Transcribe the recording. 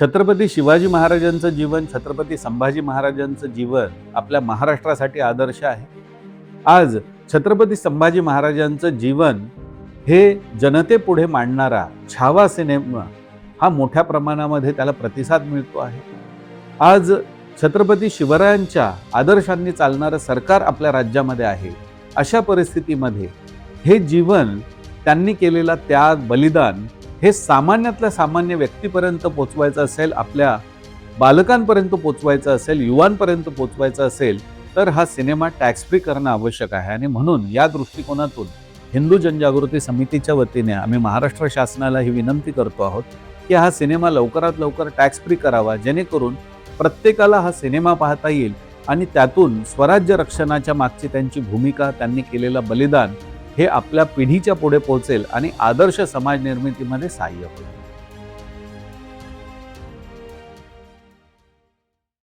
छत्रपती शिवाजी महाराजांचं जीवन छत्रपती संभाजी महाराजांचं जीवन आपल्या महाराष्ट्रासाठी आदर्श आहे. आज छत्रपती संभाजी महाराजांचं जीवन हे जनतेपुढे मांडणारा छावा सिनेमा हा मोठ्या प्रमाणामध्ये त्याला प्रतिसाद मिळतो आहे. आज छत्रपती शिवरायांच्या आदर्शांनी चालणारं सरकार आपल्या राज्यामध्ये आहे. अशा परिस्थितीमध्ये हे जीवन त्यांनी केलेला त्याग बलिदान हे सामान्यातल्या सामान्य व्यक्तीपर्यंत पोचवायचं असेल आपल्या बालकांपर्यंत पोचवायचं असेल युवांपर्यंत पोचवायचं असेल तर हा सिनेमा टॅक्स फ्री करणं आवश्यक आहे. आणि म्हणून या दृष्टिकोनातून हिंदू जनजागृती समितीच्या वतीने आम्ही महाराष्ट्र शासनाला ही विनंती करतो आहोत की हा सिनेमा लवकरात लवकर टॅक्स फ्री करावा जेणेकरून प्रत्येकाला हा सिनेमा पाहता येईल आणि त्यातून स्वराज्य रक्षणाच्या मागची त्यांची भूमिका त्यांनी केलेलं बलिदान हे आपल्या पिढीच्या पुढे पोहोचेल आणि आदर्श समाज निर्मितीमध्ये सहाय्य होईल.